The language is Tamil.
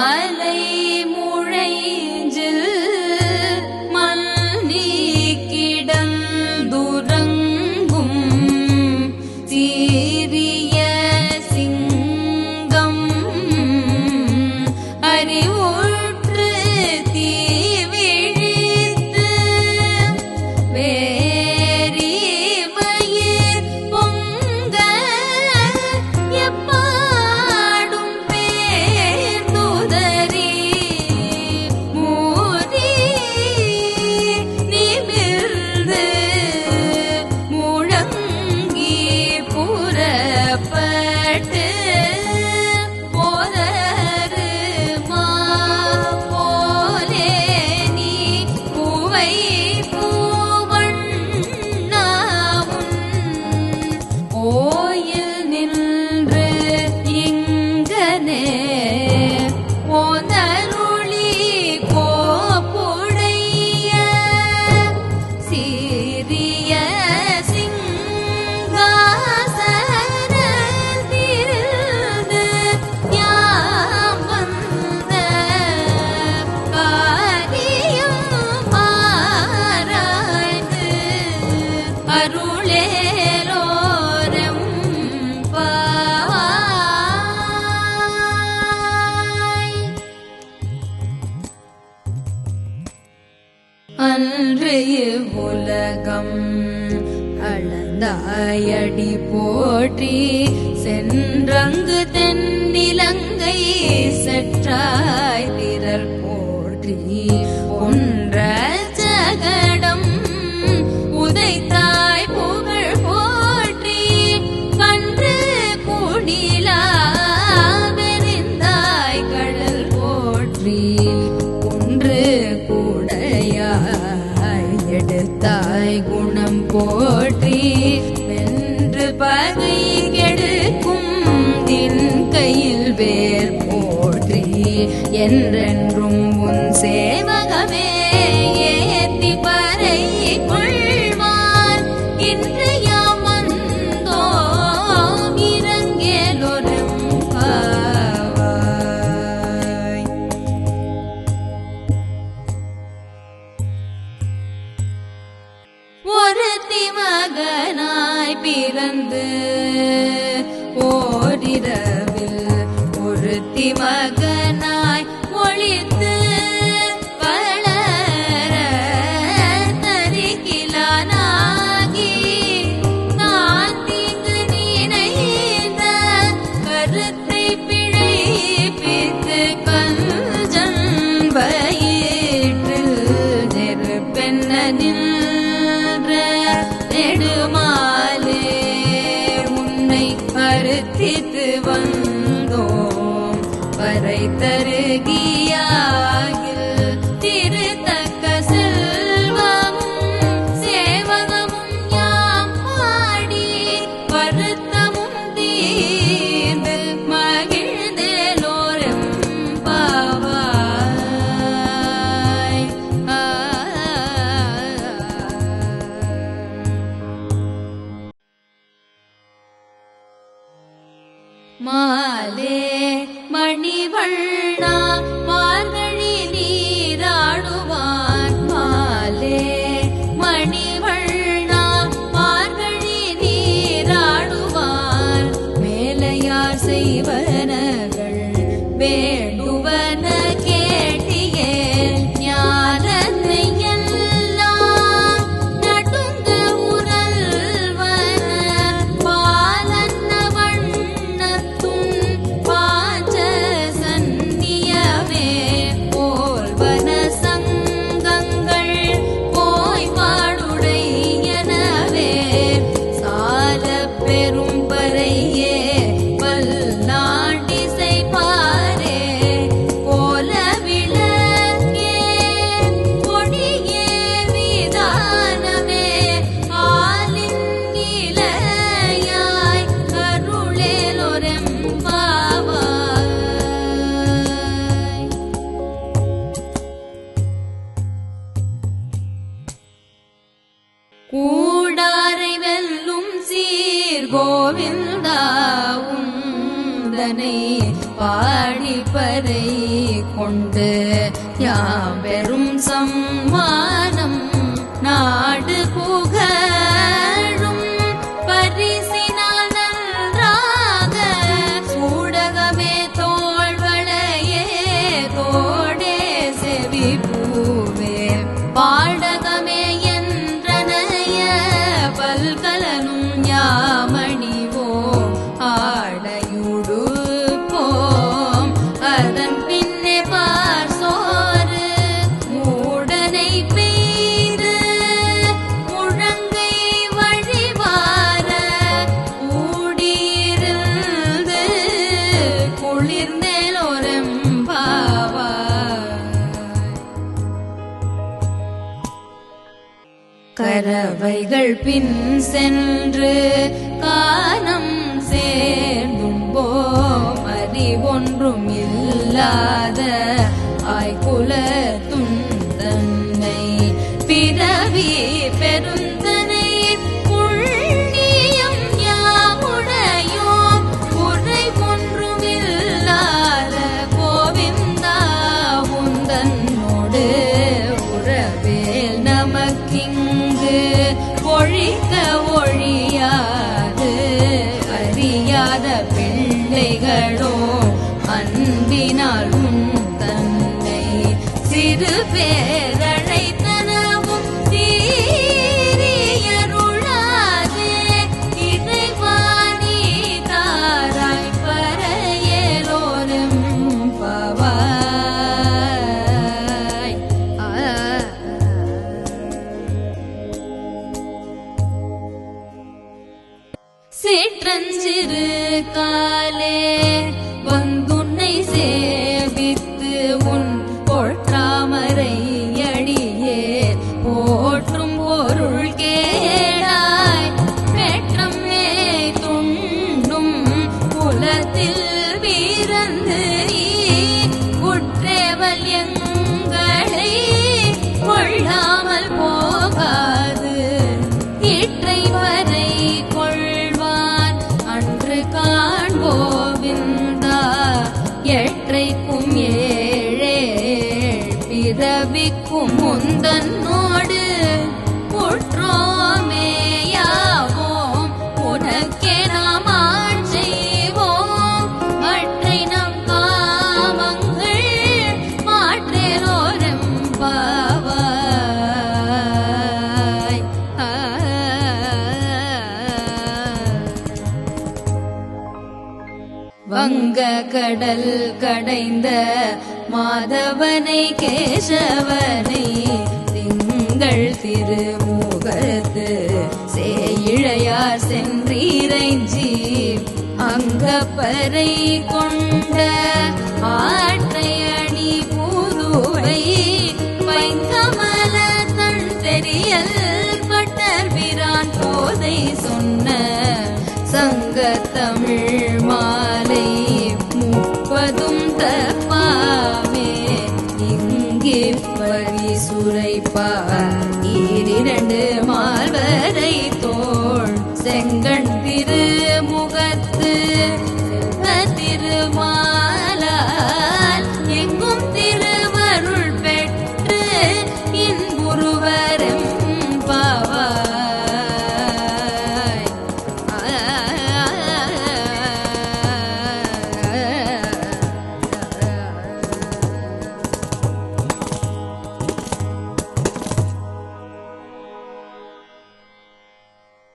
மாலை முழைஞ்சில் மன்னி கிடந்துறங்கும். சீரிய சிங்கம் அறிவுற்று அருளேலோரம் உலகம் அளந்தாயடி போற்றி சென்றங்கு தென்னிலங்கை செற்றாய் திரள் போற்றி ஒன்ற என்றென்றும் உன் சேவகமே ஏத்தி பறை கொள்வான் இன்று யாம் இறங்கேலொரும் பாவாய் பிறந்து ஓரிரவில் நெடுமாலே உன்னை அறுத்தித்து வந்தோம். வரை தருகியாகில் மாலே மணிவண்ணா மார்கழி நீராடுவான் மாலே மணிவண்ணா மார்கழி நீராடுவான் மேலையார் செய்வனகள் வேள் கூடாரை வெல்லும் சீர் கோவிந்தாவும் தனை பாடிப்பதை கொண்டு யாம் பெரும் சம்மா அவைகள் பின் சென்று காணம் சேர்ந்தும் போமறி ஒன்றும் இல்லாத ஆய்குல துந்தன்னை பிறவி சீற்றஞ்சிறு காலே கடல் கடைந்த மாதவனை கேசவனை திங்கள் திருமுகத்து சேயிழையார் சென்றீரஞ்சி அங்கப்பறை கொண்ட ஆட்டி ஈரிரண்டு மால்வரை தோள் செங்க